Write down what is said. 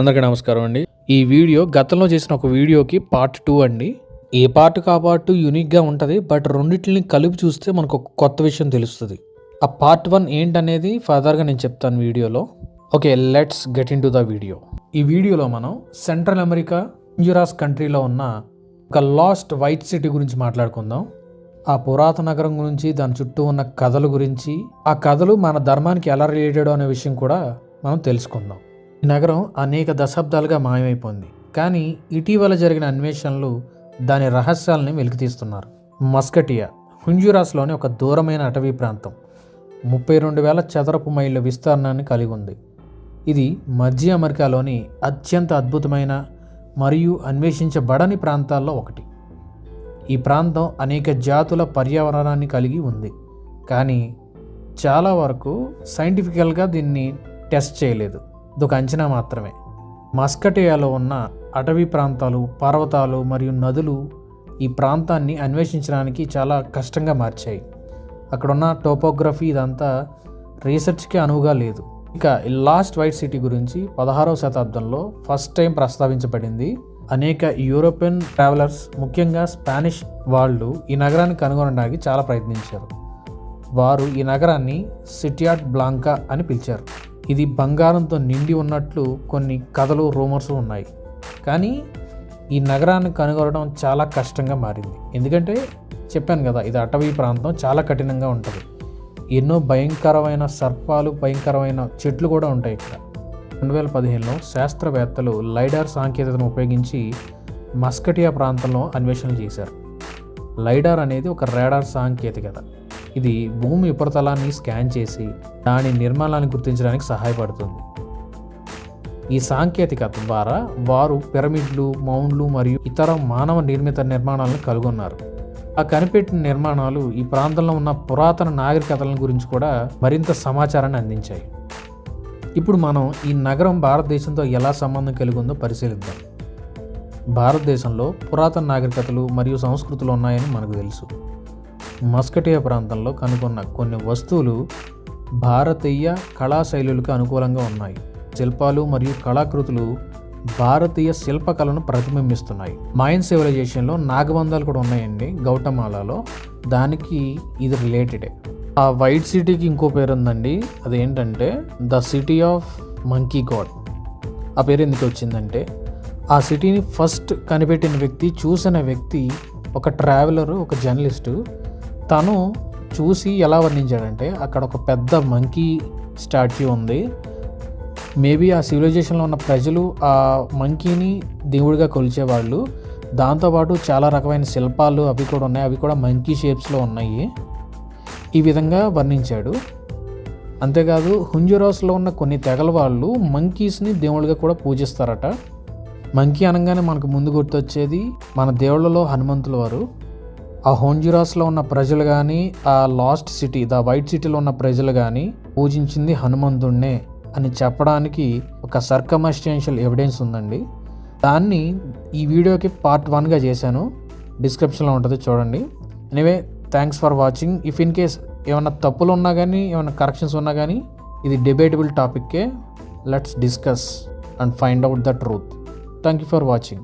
అందరికీ నమస్కారం అండి. ఈ వీడియో గతంలో చేసిన ఒక వీడియోకి పార్ట్ టూ అండి. ఏ పార్ట్ కా పార్ట్ యూనిక్గా ఉంటుంది బట్ రెండింటిని కలిపి చూస్తే మనకు ఒక కొత్త విషయం తెలుస్తుంది. ఆ పార్ట్ వన్ ఏంటనేది ఫర్దర్గా నేను చెప్తాను వీడియోలో. Okay let's get into the video ఈ వీడియోలో మనం సెంట్రల్ అమెరికా యూరాస్ కంట్రీలో ఉన్న ఒక లాస్ట్ వైట్ సిటీ గురించి మాట్లాడుకుందాం. ఆ పురాతన నగరం గురించి దాని చుట్టూ ఉన్న కథల గురించి ఆ కథలు మన ధర్మానికి ఎలా రిలేటెడ్ అనే విషయం కూడా మనం తెలుసుకుందాం. నగరం అనేక దశాబ్దాలుగా మాయమైపోయింది. కానీ ఇటీవల జరిగిన అన్వేషణలు దాని రహస్యాలని వెలికితీస్తున్నారు. మస్కటియా హుంజురాస్లోని ఒక దూరమైన అటవీ ప్రాంతం. ముప్పై రెండు వేల చదరపు మైళ్ళ విస్తీర్ణాన్ని కలిగి ఉంది. ఇది మధ్య అమెరికాలోని అత్యంత అద్భుతమైన మరియు అన్వేషించబడని ప్రాంతాల్లో ఒకటి. ఈ ప్రాంతం అనేక జాతుల పర్యావరణాన్ని కలిగి ఉంది. కానీ చాలా వరకు సైంటిఫికల్గా దీన్ని టెస్ట్ చేయలేదు. ఇదొక అంచనా మాత్రమే. మస్కటియాలో ఉన్న అటవీ ప్రాంతాలు పర్వతాలు మరియు నదులు ఈ ప్రాంతాన్ని అన్వేషించడానికి చాలా కష్టంగా మార్చాయి. అక్కడున్న టోపోగ్రఫీ ఇదంతా రీసెర్చ్కి అనువుగా లేదు. ఇక లాస్ట్ వైట్ సిటీ గురించి పదహారవ శతాబ్దంలో ఫస్ట్ టైం ప్రస్తావించబడింది. అనేక యూరోపియన్ ట్రావెలర్స్ ముఖ్యంగా స్పానిష్ వాళ్ళు ఈ నగరాన్ని కనుగొనడానికి చాలా ప్రయత్నించారు. వారు ఈ నగరాన్ని సిటియాట్ బ్లాంకా అని పిలిచారు. ఇది బంగారంతో నిండి ఉన్నట్లు కొన్ని కథలు రూమర్స్ ఉన్నాయి. కానీ ఈ నగరాన్ని కనుగొనడం చాలా కష్టంగా మారింది. ఎందుకంటే చెప్పాను కదా ఇది అటవీ ప్రాంతం చాలా కఠినంగా ఉంటుంది. ఎన్నో భయంకరమైన సర్పాలు భయంకరమైన చెట్లు కూడా ఉంటాయి ఇక్కడ. రెండు వేల పదిహేనులో శాస్త్రవేత్తలు లైడార్ సాంకేతికతను ఉపయోగించి మస్కటియా ప్రాంతంలో అన్వేషణలు చేశారు. లైడార్ అనేది ఒక రాడార్ సాంకేతికత. ఇది భూమి ఉపరితలాన్ని స్కాన్ చేసి దాని నిర్మాణాన్ని గుర్తించడానికి సహాయపడుతుంది. ఈ సాంకేతికత ద్వారా వారు పిరమిడ్లు మౌండ్లు మరియు ఇతర మానవ నిర్మిత నిర్మాణాలను కనుగొన్నారు. ఆ కనిపెట్టిన నిర్మాణాలు ఈ ప్రాంతంలో ఉన్న పురాతన నాగరికతల గురించి కూడా మరింత సమాచారాన్ని అందించాయి. ఇప్పుడు మనం ఈ నగరం భారతదేశంతో ఎలా సంబంధం కలిగి ఉందో పరిశీలిద్దాం. భారతదేశంలో పురాతన నాగరికతలు మరియు సంస్కృతులు ఉన్నాయని మనకు తెలుసు. మస్కటియా ప్రాంతంలో కనుగొన్న కొన్ని వస్తువులు భారతీయ కళా శైలులకు అనుకూలంగా ఉన్నాయి. శిల్పాలు మరియు కళాకృతులు భారతీయ శిల్పకళను ప్రతిబింబిస్తున్నాయి. మాయన్ సివిలైజేషన్లో నాగబంధాలు కూడా ఉన్నాయండి గౌటమాలాలో దానికి ఇది రిలేటెడే. ఆ వైట్ సిటీకి ఇంకో పేరు ఉందండి అదేంటంటే the city of monkey god. ఆ పేరు ఎందుకు వచ్చిందంటే ఆ సిటీని ఫస్ట్ కనిపెట్టిన వ్యక్తి చూసిన వ్యక్తి ఒక ట్రావెలర్ ఒక జర్నలిస్టు తను చూసి ఎలా వర్ణించాడంటే అక్కడ ఒక పెద్ద మంకీ స్టాచ్యూ ఉంది. మేబీ ఆ సివిలైజేషన్లో ఉన్న ప్రజలు ఆ మంకీని దేవుడిగా కొలిచేవాళ్ళు. దాంతోపాటు చాలా రకమైన శిల్పాలు అవి కూడా ఉన్నాయి. అవి కూడా మంకీ షేప్స్లో ఉన్నాయి. ఈ విధంగా వర్ణించాడు. అంతేకాదు హుంజురాస్లో ఉన్న కొన్ని తెగల వాళ్ళు మంకీస్ని దేవుళ్ళుగా కూడా పూజిస్తారట. మంకీ అనగానే మనకు ముందు గుర్తొచ్చేది మన దేవుళ్ళలో హనుమంతుల వారు. ఆ హోంజురాస్లో ఉన్న ప్రజలు కానీ ఆ లాస్ట్ సిటీ ద వైట్ సిటీలో ఉన్న ప్రజలు కానీ పూజించింది హనుమంతుణ్ణే అని చెప్పడానికి ఒక సర్కమస్టెన్షియల్ ఎవిడెన్స్ ఉందండి. దాన్ని ఈ వీడియోకి పార్ట్ వన్గా చేశాను. డిస్క్రిప్షన్లో ఉంటుంది చూడండి. Anyway thanks for watching. If in case ఏమైనా తప్పులు ఉన్నా కానీ ఏమైనా కరెక్షన్స్ ఉన్నా కానీ ఇది debatable టాపిక్కే. Let's discuss and find out the truth. Thank you for watching.